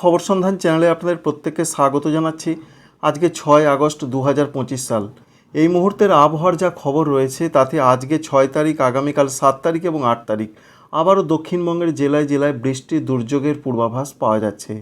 খবর সন্ধান চ্যানেলে আপনাদের প্রত্যেককে স্বাগত জানাচ্ছি। আজকে ছয় আগস্ট দু হাজার পঁচিশ সাল। এই মুহূর্তের আবহাওয়ার যা খবর রয়েছে, তাতে আজকে ছয় তারিখ, আগামীকাল সাত তারিখ এবং আট তারিখ। আবারও দক্ষিণবঙ্গের জেলায় জেলায় বৃষ্টির দুর্যোগের পূর্বাভাস পাওয়া যাচ্ছে।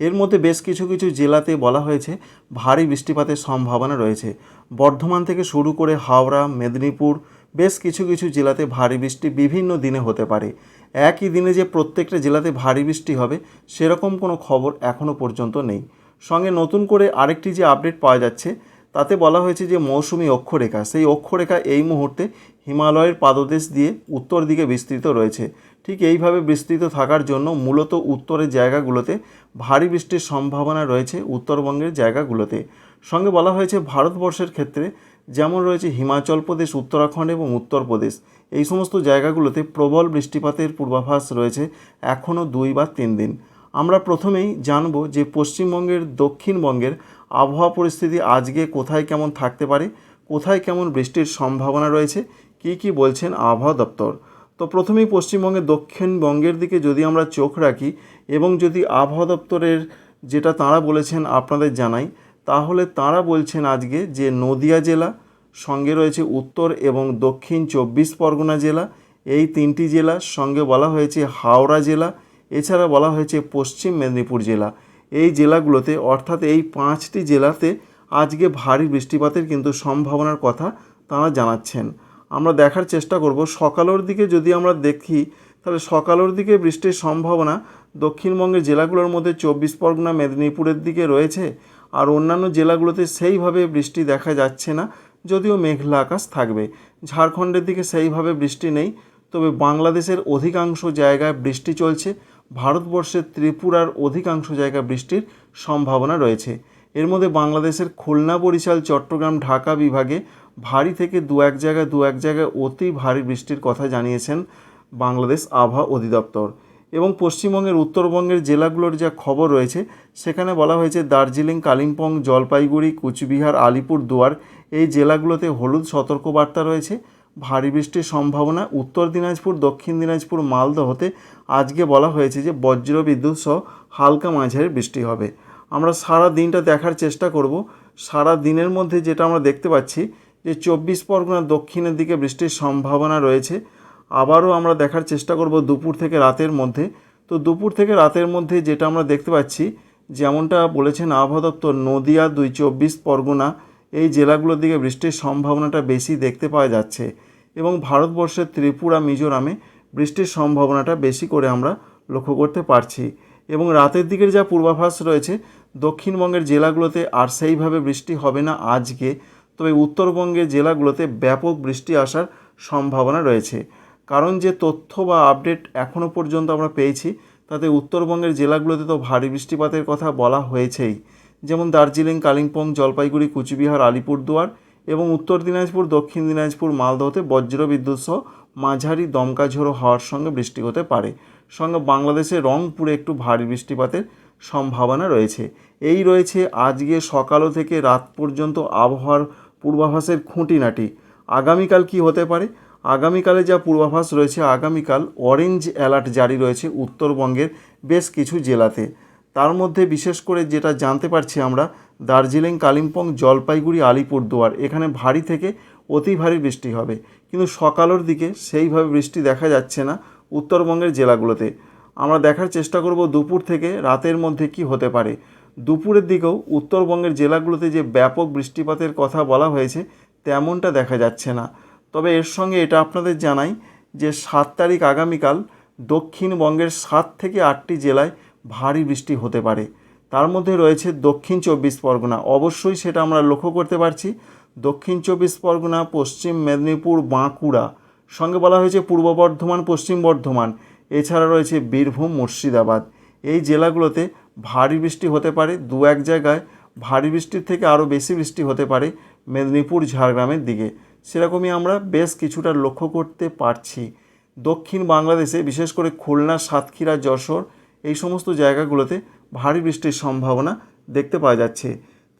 এর মধ্যে বেশ কিছু কিছু জেলাতে বলা হয়েছে, ভারী বৃষ্টিপাতের সম্ভাবনা রয়েছে। বর্ধমান থেকে শুরু করে হাওড়া, মেদিনীপুর বেশ কিছু কিছু জেলাতে ভারী বৃষ্টি বিভিন্ন দিনে হতে পারে। একই দিনে যে প্রত্যেকটা জেলাতে ভারী বৃষ্টি হবে, সেরকম কোনো খবর এখনও পর্যন্ত নেই। সঙ্গে নতুন করে আরেকটি যে আপডেট পাওয়া যাচ্ছে, তাতে বলা হয়েছে যে মৌসুমি অক্ষরেখা, সেই অক্ষরেখা এই মুহূর্তে হিমালয়ের পাদদেশ দিয়ে উত্তর দিকে বিস্তৃত রয়েছে। ঠিক এইভাবে বিস্তৃত থাকার জন্য মূলত উত্তরের জায়গাগুলোতে ভারী বৃষ্টির সম্ভাবনা রয়েছে উত্তরবঙ্গের জায়গাগুলোতে। সঙ্গে বলা হয়েছে ভারতবর্ষের ক্ষেত্রে যেমন রয়েছে হিমাচল প্রদেশ, উত্তরাখণ্ড এবং উত্তরপ্রদেশ এই সমস্ত জায়গাগুলোতে প্রবল বৃষ্টিপাতের পূর্বাভাস রয়েছে এখনও দুই বা তিন দিন। আমরা প্রথমেই জানব যে পশ্চিমবঙ্গের দক্ষিণবঙ্গের আবহাওয়া পরিস্থিতি আজকে কোথায় কেমন থাকতে পারে, কোথায় কেমন বৃষ্টির সম্ভাবনা রয়েছে, কী কী বলছেন আবহাওয়া দপ্তর। তো প্রথমেই পশ্চিমবঙ্গের দক্ষিণবঙ্গের দিকে যদি আমরা চোখ রাখি এবং যদি আবহাওয়া দপ্তরের যেটা তাঁরা বলেছেন আপনাদের জানাই তাহলে তাঁরা বলছেন আজকে যে নদিয়া জেলা, সঙ্গে রয়েছে উত্তর এবং দক্ষিণ চব্বিশ পরগনা জেলা। এই তিনটি জেলার সঙ্গে বলা হয়েছে হাওড়া জেলা, এছাড়া বলা হয়েছে পশ্চিম মেদিনীপুর জেলা। এই জেলাগুলোতে, অর্থাৎ এই পাঁচটি জেলাতে আজকে ভারী বৃষ্টিপাতের কিন্তু সম্ভাবনার কথা তাঁরা জানাচ্ছেন। আমরা দেখার চেষ্টা করব। সকালের দিকে যদি আমরা দেখি, তাহলে সকালের দিকে বৃষ্টির সম্ভাবনা দক্ষিণবঙ্গের জেলাগুলোর মধ্যে চব্বিশ পরগনা, মেদিনীপুরের দিকে রয়েছে। আর অন্যান্য জেলাগুলোতে সেইভাবে বৃষ্টি দেখা যাচ্ছে না, যদিও মেঘলা আকাশ থাকবে। ঝাড়খণ্ডের দিকে সেইভাবে বৃষ্টি নেই, তবে বাংলাদেশের অধিকাংশ জায়গায় বৃষ্টি চলছে। ভারতবর্ষের ত্রিপুরার অধিকাংশ জায়গায় বৃষ্টির সম্ভাবনা রয়েছে। এর মধ্যে বাংলাদেশের খুলনা, বরিশাল, চট্টগ্রাম, ঢাকা বিভাগে ভারী থেকে দু এক জায়গায় দু এক জায়গায় অতি ভারী বৃষ্টির কথা জানিয়েছেন বাংলাদেশ আবহাওয়া অধিদপ্তর। এবং পশ্চিমবঙ্গের, উত্তরবঙ্গের জেলাগুলোর যা খবর রয়েছে, সেখানে বলা হয়েছে দার্জিলিং, কালিম্পং, জলপাইগুড়ি, কুচবিহার, আলিপুর দুয়ার, এই জেলাগুলোতে হলুদ সতর্কবার্তা রয়েছে। ভারী বৃষ্টির সম্ভাবনা। উত্তর দিনাজপুর, দক্ষিণ দিনাজপুর, মালদহতে আজকে বলা হয়েছে যে বজ্র বিদ্যুৎ সহ হালকা মাঝারি বৃষ্টি হবে। আমরা সারা দিনটা দেখার চেষ্টা করব। সারা দিনের মধ্যে যেটা আমরা দেখতে পাচ্ছি যে চব্বিশ পরগনা দক্ষিণের দিকে বৃষ্টির সম্ভাবনা রয়েছে। আবারও আমরা দেখার চেষ্টা করব দুপুর থেকে রাতের মধ্যে। তো দুপুর থেকে রাতের মধ্যে যেটা আমরা দেখতে পাচ্ছি, যেমনটা বলেছেন আবহাওয়া দপ্তর, নদিয়া দুই চব্বিশ পরগনা, এই জেলাগুলোর দিকে বৃষ্টির সম্ভাবনাটা বেশি দেখতে পাওয়া যাচ্ছে এবং ভারতবর্ষের ত্রিপুরা, মিজোরামে বৃষ্টির সম্ভাবনাটা বেশি করে আমরা লক্ষ্য করতে পারছি এবং রাতের দিকের যা পূর্বাভাস রয়েছে, দক্ষিণবঙ্গের জেলাগুলোতে আর সেইভাবে বৃষ্টি হবে না আজকে। তবে উত্তরবঙ্গের জেলাগুলোতে ব্যাপক বৃষ্টি আসার সম্ভাবনা রয়েছে। কারণ যে তথ্য বা আপডেট এখনও পর্যন্ত আমরা পেয়েছি, তাতে উত্তরবঙ্গের জেলাগুলোতে তো ভারী বৃষ্টিপাতের কথা বলা হয়েছেই। যেমন দার্জিলিং, কালিম্পং, জলপাইগুড়ি, কুচবিহার, আলিপুরদুয়ার এবং উত্তর দিনাজপুর, দক্ষিণ দিনাজপুর মালদহতে বজ্র বিদ্যুৎ সহ মাঝারি দমকা ঝোড়ো হওয়ার সঙ্গে বৃষ্টি হতে পারে। সঙ্গে বাংলাদেশে রংপুরে একটু ভারী বৃষ্টিপাতের সম্ভাবনা রয়েছে। এই রয়েছে আজকে সকালও থেকে রাত পর্যন্ত আবহাওয়ার পূর্বাভাসের খুঁটিনাটি। আগামীকাল কি হতে পারে? আগামীকালে যা পূর্বাভাস রয়েছে, আগামীকাল অরেঞ্জ অ্যালার্ট জারি রয়েছে উত্তরবঙ্গের বেশ কিছু জেলাতে। তার মধ্যে বিশেষ করে যেটা জানতে পারছি আমরা, দার্জিলিং, কালিম্পং, জলপাইগুড়ি আলিপুরদুয়ার এখানে ভারী থেকে অতি ভারী বৃষ্টি হবে। কিন্তু সকালের দিকে সেইভাবে বৃষ্টি দেখা যাচ্ছে না উত্তরবঙ্গের জেলাগুলোতে। আমরা দেখার চেষ্টা করব দুপুর থেকে রাতের মধ্যে কি হতে পারে। দুপুরের দিকেও উত্তরবঙ্গের জেলাগুলোতে যে ব্যাপক বৃষ্টিপাতের কথা বলা হয়েছে, তেমনটা দেখা যাচ্ছে না। তবে এর সঙ্গে এটা আপনাদের জানাই যে সাত তারিখ আগামীকাল দক্ষিণবঙ্গের সাত থেকে আটটি জেলায় ভারী বৃষ্টি হতে পারে। তার মধ্যে রয়েছে দক্ষিণ চব্বিশ পরগনা। অবশ্যই সেটা আমরা লক্ষ্য করতে পারছি। দক্ষিণ চব্বিশ পরগনা, পশ্চিম মেদিনীপুর, বাঁকুড়া। সঙ্গে বলা হয়েছে পূর্ব বর্ধমান, পশ্চিম বর্ধমান। এছাড়া রয়েছে বীরভূম, মুর্শিদাবাদ। এই জেলাগুলোতে ভারী বৃষ্টি হতে পারে। দু এক জায়গায় ভারী বৃষ্টির থেকে আরও বেশি বৃষ্টি হতে পারে মেদিনীপুর, ঝাড়গ্রামের দিকে। সেরকমই আমরা বেশ কিছুটা লক্ষ্য করতে পারছি। দক্ষিণ বাংলাদেশে, বিশেষ করে খুলনা, সাতক্ষীরা, যশোর, এই সমস্ত জায়গাগুলোতে ভারী বৃষ্টির সম্ভাবনা দেখতে পাওয়া যাচ্ছে।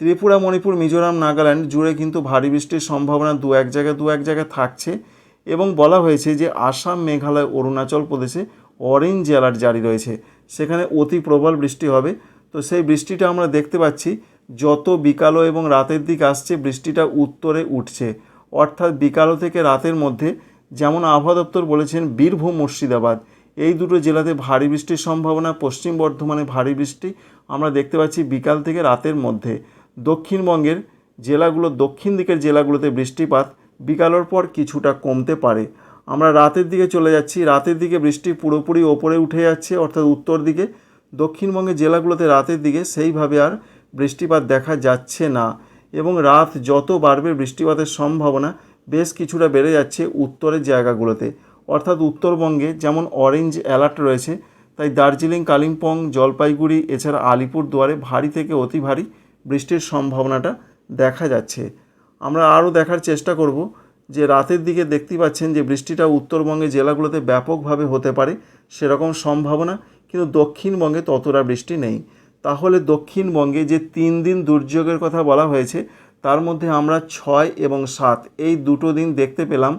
ত্রিপুরা, মণিপুর, মিজোরাম, নাগাল্যান্ড জুড়ে কিন্তু ভারী বৃষ্টির সম্ভাবনা দু এক জায়গায়, দু এক জায়গায় থাকছে এবং বলা হয়েছে যে আসাম, মেঘালয়, অরুণাচল প্রদেশে অরেঞ্জ অ্যালার্ট জারি রয়েছে। সেখানে অতি প্রবল বৃষ্টি হবে। তো সেই বৃষ্টিটা আমরা দেখতে পাচ্ছি, যত বিকালো এবং রাতের দিক আসছে, বৃষ্টিটা উত্তরে উঠছে। অর্থাৎ বিকালো থেকে রাতের মধ্যে, যেমন আবহাওয়া দপ্তর বলেছেন বীরভূম, মুর্শিদাবাদ। এই দুটো জেলাতে ভারী বৃষ্টির সম্ভাবনা, পশ্চিম বর্ধমানে ভারী বৃষ্টি। আমরা দেখতে পাচ্ছি বিকাল থেকে রাতের মধ্যে। দক্ষিণবঙ্গের জেলাগুলো, দক্ষিণ দিকের জেলাগুলোতে বৃষ্টিপাত বিকালের পর কিছুটা কমতে পারে। আমরা রাতের দিকে চলে যাচ্ছি। রাতের দিকে বৃষ্টি পুরোপুরি ওপরে উঠে যাচ্ছে, অর্থাৎ উত্তর দিকে। দক্ষিণবঙ্গের জেলাগুলোতে রাতের দিকে সেইভাবে আর বৃষ্টিপাত দেখা যাচ্ছে না। এবং রাত যত বাড়বে বৃষ্টিপাতের সম্ভাবনা বেশ কিছুটা বেড়ে যাচ্ছে উত্তরের জায়গাগুলোতে। অর্থাৎ উত্তরবঙ্গে যেমন অরেঞ্জ অ্যালার্ট রয়েছে, তাই দার্জিলিং, কালিম্পং, জলপাইগুড়ি, এছাড়া আলিপুরদুয়ারে ভারী থেকে অতি ভারী বৃষ্টির সম্ভাবনাটা দেখা যাচ্ছে। আমরা আরও দেখার চেষ্টা করব যে রাতের দিকে দেখতে পাচ্ছেন যে বৃষ্টিটা উত্তরবঙ্গে জেলাগুলোতে ব্যাপকভাবে হতে পারে সেরকম সম্ভাবনা, কিন্তু দক্ষিণবঙ্গে ততটা বৃষ্টি নেই। তাহলে দক্ষিণবঙ্গে যে তিন দিন দুর্যোগের কথা বলা হয়েছে, তার মধ্যে আমরা ছয় এবং সাত, এই দুটো দিন দেখতে পেলাম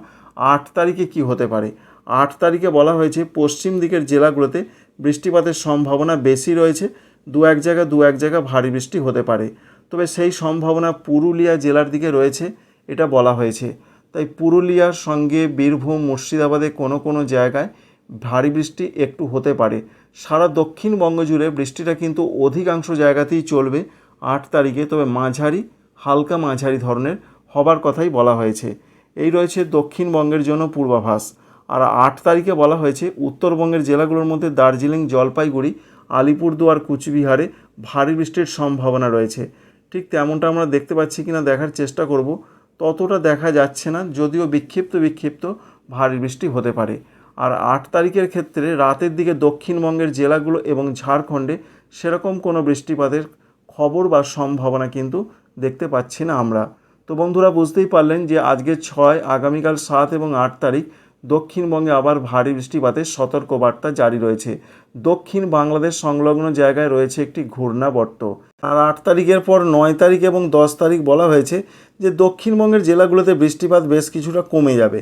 আট তারিখে কি হতে পারে। আট তারিখে বলা হয়েছে পশ্চিম দিকের জেলাগুলোতে বৃষ্টিপাতের সম্ভাবনা বেশি রয়েছে, দু এক জায়গা, দু এক জায়গা ভারী বৃষ্টি হতে পারে। তবে সেই সম্ভাবনা পুরুলিয়া জেলার দিকে রয়েছে, এটা বলা হয়েছে। তাই পুরুলিয়ার সঙ্গে বীরভূম, মুর্শিদাবাদে কোনো কোনো জায়গায় ভারী বৃষ্টি একটু হতে পারে। সারা দক্ষিণবঙ্গ জুড়ে বৃষ্টিটা কিন্তু অধিকাংশ জায়গাতেই চলবে আট তারিখে, তবে মাঝারি, হালকা মাঝারি ধরনের হবার কথাই বলা হয়েছে। এই রয়েছে দক্ষিণবঙ্গের জন্য পূর্বাভাস। আর আট তারিখে বলা হয়েছে, উত্তরবঙ্গের জেলাগুলোর মধ্যে দার্জিলিং, জলপাইগুড়ি, আলিপুরদুয়ার, কুচবিহারে ভারী বৃষ্টির সম্ভাবনা রয়েছে। ঠিক তেমনটা আমরা দেখতে পাচ্ছি কিনা দেখার চেষ্টা করব। ততটা দেখা যাচ্ছে না, যদিও বিক্ষিপ্ত বিক্ষিপ্ত ভারী বৃষ্টি হতে পারে। আর আট তারিখের ক্ষেত্রে রাতের দিকে দক্ষিণবঙ্গের জেলাগুলো এবং ঝাড়খণ্ডে সেরকম কোনো বৃষ্টিপাতের খবর বা সম্ভাবনা কিন্তু দেখতে পাচ্ছি না আমরা। তো বন্ধুরা, বুঝতেই পারলেন যে আজকে ছয়, আগামীকাল সাত এবং আট তারিখ দক্ষিণবঙ্গে আবার ভারী বৃষ্টিপাতের সতর্কবার্তা জারি রয়েছে। দক্ষিণ বাংলাদেশ সংলগ্ন জায়গায় রয়েছে একটি ঘূর্ণাবর্ত। আর আট তারিখের পর নয় তারিখ এবং দশ তারিখ বলা হয়েছে যে দক্ষিণবঙ্গের জেলাগুলোতে বৃষ্টিপাত বেশ কিছুটা কমে যাবে।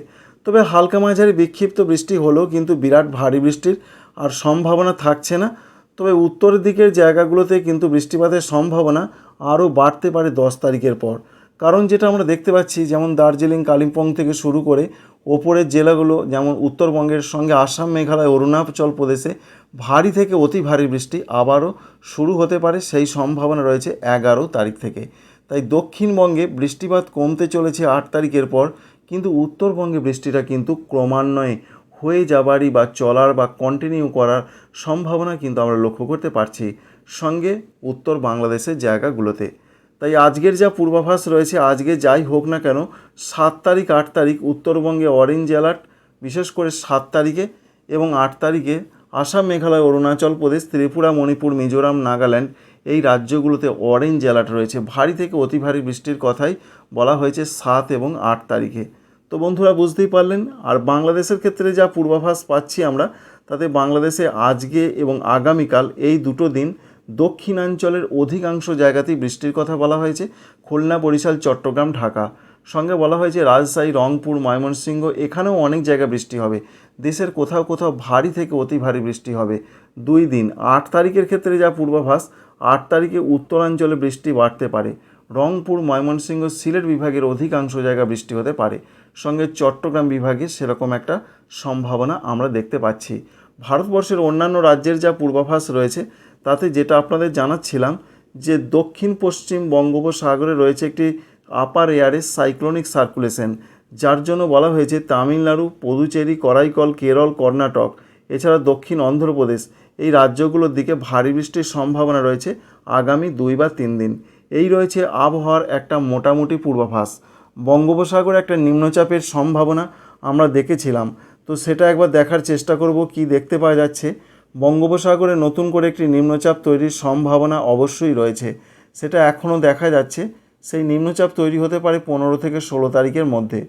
তবে হালকা মাঝারি বিক্ষিপ্ত বৃষ্টি হলেও কিন্তু বিরাট ভারী বৃষ্টির আর সম্ভাবনা থাকছে না। তবে উত্তরের দিকের জায়গাগুলোতে কিন্তু বৃষ্টিপাতের সম্ভাবনা আরও বাড়তে পারে দশ তারিখের পর। কারণ যেটা আমরা দেখতে পাচ্ছি, যেমন দার্জিলিং, কালিম্পং থেকে শুরু করে ওপরের জেলাগুলো, যেমন উত্তরবঙ্গের সঙ্গে আসাম, মেঘালয়, অরুণাচল প্রদেশে ভারী থেকে অতি ভারী বৃষ্টি আবারও শুরু হতে পারে। সেই সম্ভাবনা রয়েছে এগারো তারিখ থেকে। তাই দক্ষিণবঙ্গে বৃষ্টিপাত কমতে চলেছে আট তারিখের পর। কিন্তু উত্তরবঙ্গে বৃষ্টিটা কিন্তু ক্রমান্বয়ে হয়ে যাবারই বা চলার বা কন্টিনিউ করার সম্ভাবনা কিন্তু আমরা লক্ষ্য করতে পারছি সঙ্গে উত্তর বাংলাদেশের জায়গাগুলোতে। তাই আজকের যা পূর্বাভাস রয়েছে, আজকে যাই হোক না কেন, সাত তারিখ, আট তারিখ উত্তরবঙ্গে অরেঞ্জ অ্যালার্ট বিশেষ করে সাত তারিখে এবং আট তারিখে আসাম, মেঘালয়, অরুণাচল প্রদেশ, ত্রিপুরা, মণিপুর, মিজোরাম, নাগাল্যান্ড এই রাজ্যগুলোতে অরেঞ্জ অ্যালার্ট রয়েছে। ভারী থেকে অতি ভারী বৃষ্টির কথাই বলা হয়েছে সাত এবং আট তারিখে। তো বন্ধুরা, বুঝতেই পারলেন, আর বাংলাদেশের ক্ষেত্রে যা পূর্বাভাস পাচ্ছি আমরা, তাতে বাংলাদেশে আজকে এবং আগামীকাল এই দুটো দিন দক্ষিণাঞ্চলের অধিকাংশ জায়গাতেই বৃষ্টির কথা বলা হয়েছে। খুলনা, বরিশাল, চট্টগ্রাম, ঢাকা। সঙ্গে বলা হয়েছে রাজশাহী, রংপুর, ময়মনসিংহ, এখানেও অনেক জায়গায় বৃষ্টি হবে। দেশের কোথাও কোথাও ভারী থেকে অতি ভারী বৃষ্টি হবে। দুই দিন, আট তারিখের ক্ষেত্রে যা পূর্বাভাস আট তারিখে উত্তরাঞ্চলে বৃষ্টি বাড়তে পারে। রংপুর, ময়মনসিংহ, সিলেট বিভাগের অধিকাংশ জায়গা বৃষ্টি হতে পারে। সঙ্গে চট্টগ্রাম বিভাগে সেরকম একটা সম্ভাবনা আমরা দেখতে পাচ্ছি। ভারতবর্ষের অন্যান্য রাজ্যের যা পূর্বাভাস রয়েছে, তাতে যেটা আপনাদের জানাচ্ছিলাম যে দক্ষিণ পশ্চিম বঙ্গোপসাগরে রয়েছে একটি আপার এয়ারে সাইক্লোনিক সার্কুলেশন যার জন্য বলা হয়েছে তামিলনাড়ু, পুদুচেরি, করাইকল, কেরল, কর্ণাটক, এছাড়া দক্ষিণ অন্ধ্রপ্রদেশ এই রাজ্যগুলোর দিকে ভারী বৃষ্টির সম্ভাবনা রয়েছে আগামী দুই বা তিন দিন। এই রয়েছে আবহাওয়ার একটা মোটামুটি পূর্বাভাস। বঙ্গোপসাগরে একটা নিম্নচাপের সম্ভাবনা আমরা দেখেছিলাম। তো সেটা একবার দেখার চেষ্টা করব কি দেখতে পাওয়া যাচ্ছে। বঙ্গোপসাগরে নতুন করে একটি নিম্নচাপ তৈরির সম্ভাবনা অবশ্যই রয়েছে। সেটা এখনও দেখা যাচ্ছে। সেই নিম্নচাপ তৈরি হতে পারে পনেরো থেকে ষোলো তারিখের মধ্যে।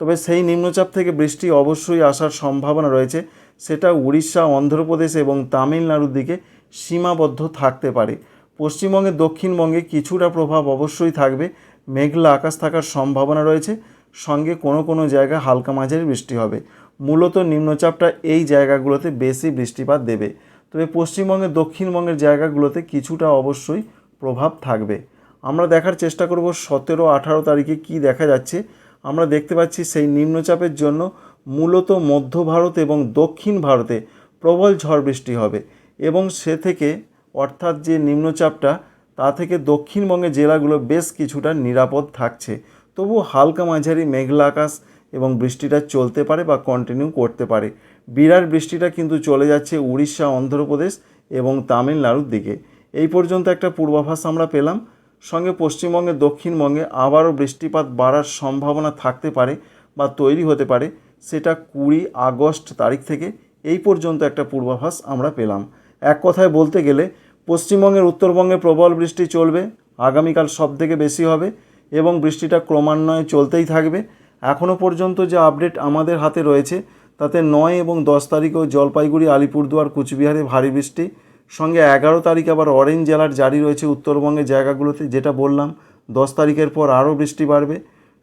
তবে সেই নিম্নচাপ থেকে বৃষ্টি অবশ্যই আসার সম্ভাবনা রয়েছে। সেটা উড়িষ্যা, অন্ধ্রপ্রদেশ এবং তামিলনাড়ুর দিকে সীমাবদ্ধ থাকতে পারে। পশ্চিমবঙ্গে দক্ষিণবঙ্গে কিছুটা প্রভাব অবশ্যই থাকবে। মেঘলা আকাশ থাকার সম্ভাবনা রয়েছে। সঙ্গে কোনো কোনো জায়গায় হালকা মাঝারি বৃষ্টি হবে। মূলত নিম্নচাপটা এই জায়গাগুলোতে বেশি বৃষ্টিপাত দেবে। তবে পশ্চিমবঙ্গের দক্ষিণবঙ্গের জায়গাগুলোতে কিছুটা অবশ্যই প্রভাব থাকবে। আমরা দেখার চেষ্টা করব সতেরো আঠারো তারিখে কি দেখা যাচ্ছে। আমরা দেখতে পাচ্ছি সেই নিম্নচাপের জন্য মূলত মধ্য ভারত এবং দক্ষিণ ভারতে প্রবল ঝড় বৃষ্টি হবে এবং সে থেকে, অর্থাৎ যে নিম্নচাপটা, তা থেকে দক্ষিণবঙ্গের জেলাগুলো বেশ কিছুটা নিরাপদ থাকছে। তবু হালকা মাঝারি মেঘলা আকাশ এবং বৃষ্টিটা চলতে পারে বা কন্টিনিউ করতে পারে। বিরাট বৃষ্টিটা কিন্তু চলে যাচ্ছে উড়িষ্যা, অন্ধ্রপ্রদেশ এবং তামিলনাড়ুর দিকে। এই পর্যন্ত একটা পূর্বাভাস আমরা পেলাম। সঙ্গে পশ্চিমবঙ্গে, দক্ষিণবঙ্গে আবারও বৃষ্টিপাত বাড়ার সম্ভাবনা থাকতে পারে বা তৈরি হতে পারে। সেটা কুড়ি আগস্ট তারিখ থেকে এই পর্যন্ত একটা পূর্বাভাস আমরা পেলাম। এক কথায় বলতে গেলে, পশ্চিমবঙ্গের উত্তরবঙ্গে প্রবল বৃষ্টি চলবে, আগামীকাল সব থেকে বেশি হবে এবং বৃষ্টিটা ক্রমান্বয়ে চলতেই থাকবে। এখনও পর্যন্ত যে আপডেট আমাদের হাতে রয়েছে, তাতে নয় এবং দশ তারিখেও জলপাইগুড়ি, আলিপুরদুয়ার, কুচবিহারে ভারী বৃষ্টি, সঙ্গে এগারো তারিখ আবার অরেঞ্জ জেলার জারি রয়েছে উত্তরবঙ্গের জায়গাগুলোতে, যেটা বললাম দশ তারিখের পর আরও বৃষ্টি বাড়বে।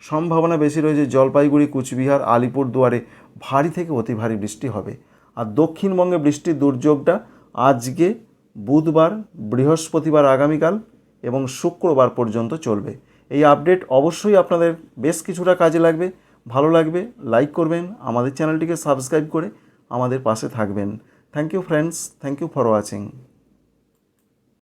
সম্ভাবনা বেশি রয়েছে জলপাইগুড়ি, কুচবিহার আলিপুরদুয়ারে ভারী থেকে অতি ভারী বৃষ্টি হবে। আর দক্ষিণবঙ্গে বৃষ্টির দুর্যোগটা আজকে বুধবার, বৃহস্পতিবার আগামীকাল এবং শুক্রবার পর্যন্ত চলবে। এই আপডেট অবশ্যই আপনাদের বেশ কিছুটা কাজে লাগবে। ভালো লাগবে, লাইক করবেন, আমাদের চ্যানেলটিকে সাবস্ক্রাইব করে আমাদের পাশে থাকবেন। Thank you friends thank you for watching